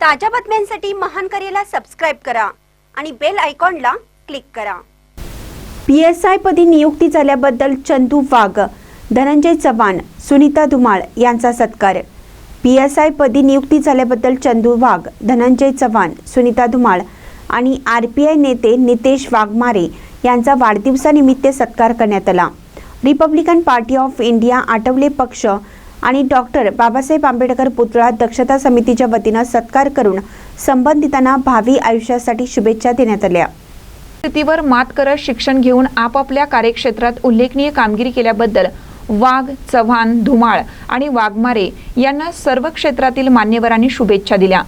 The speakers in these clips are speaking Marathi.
ताज्या बातम्यांसाठी महान करेला सबस्क्राईब करा आणि बेल आयकॉनला क्लिक करा. पी एस आय पदी नियुक्ती झाल्याबद्दल चंदू वाघ धनंजय चव्हाण सुनीता धुमाळ यांचा सत्कार. पी एस आय पदी नियुक्ती झाल्याबद्दल चंदू वाघ धनंजय चव्हाण सुनीता धुमाळ आणि आर पी आय नेते नितेश वाघमारे यांचा वाढदिवसानिमित्त सत्कार करण्यात आला. Republican Party of India Athawale पक्ष आणि डॉक्टर बाबासाहेब आंबेडकर पुतळा दक्षता समितीच्या वतीनं सत्कार करून संबंधितांना भावी आयुष्यासाठी शुभेच्छा देण्यात आल्या. स्थितीवर मात करत शिक्षण घेऊन आपापल्या कार्यक्षेत्रात उल्लेखनीय कामगिरी केल्याबद्दल वाघ चव्हाण धुमाळ आणि वाघमारे यांना सर्व क्षेत्रातील मान्यवरांनी शुभेच्छा दिल्या.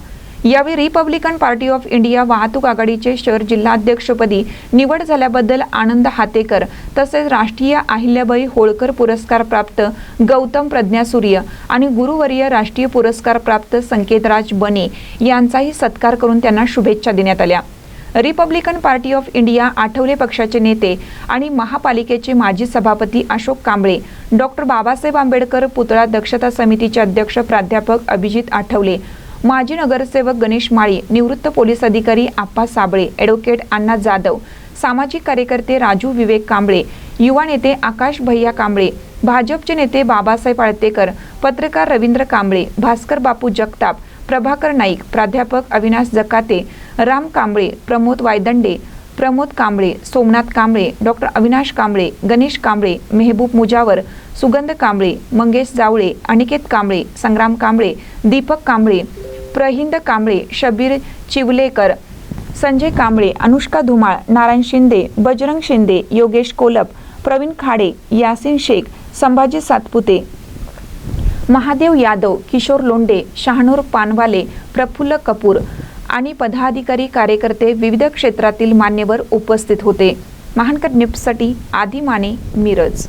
यावेळी रिपब्लिकन पार्टी ऑफ इंडिया वाहतूक आघाडीचे शहर जिल्हाध्यक्षपदी निवड झाल्याबद्दल आनंद हातेकर तसेच राष्ट्रीय अहिल्याबाई होळकर पुरस्कार प्राप्त गौतम प्रज्ञासूर्य आणि गुरुवर्य राष्ट्रीय पुरस्कार प्राप्त संकेतराज बने यांचाही सत्कार करून त्यांना शुभेच्छा देण्यात आल्या. Republican Party of India Athawale पक्षाचे नेते आणि महापालिकेचे माजी सभापती अशोक कांबळे डॉक्टर बाबासाहेब आंबेडकर पुतळा दक्षता समितीचे अध्यक्ष प्राध्यापक अभिजित आठवले माजी नगरसेवक गणेश माळी निवृत्त पोलीस अधिकारी आप्पा साबळे ॲडव्होकेट अण्णा जाधव सामाजिक कार्यकर्ते राजू विवेक कांबळे युवा नेते आकाश भैया कांबळे भाजपचे नेते बाबासाहेब आळतेकर पत्रकार रवींद्र कांबळे भास्कर बापू जगताप प्रभाकर नाईक प्राध्यापक अविनाश जकाते राम कांबळे प्रमोद वायदंडे प्रमोद कांबळे सोमनाथ कांबळे डॉक्टर अविनाश कांबळे गणेश कांबळे मेहबूब मुजावर सुगंध कांबळे मंगेश जावळे अनिकेत कांबळे संग्राम कांबळे दीपक कांबळे प्रहिंद कांबळे शबीर चिवलेकर संजय कांबळे अनुष्का धुमाळ नारायण शिंदे बजरंग शिंदे योगेश कोलप प्रवीण खाडे यासिन शेख संभाजी सातपुते महादेव यादव किशोर लोंडे शहानूर पानवाले प्रफुल्ल कपूर आणि पदाधिकारी कार्यकर्ते विविध क्षेत्रातील मान्यवर उपस्थित होते. महानकर निप्ससाठी आदी माने मिरज.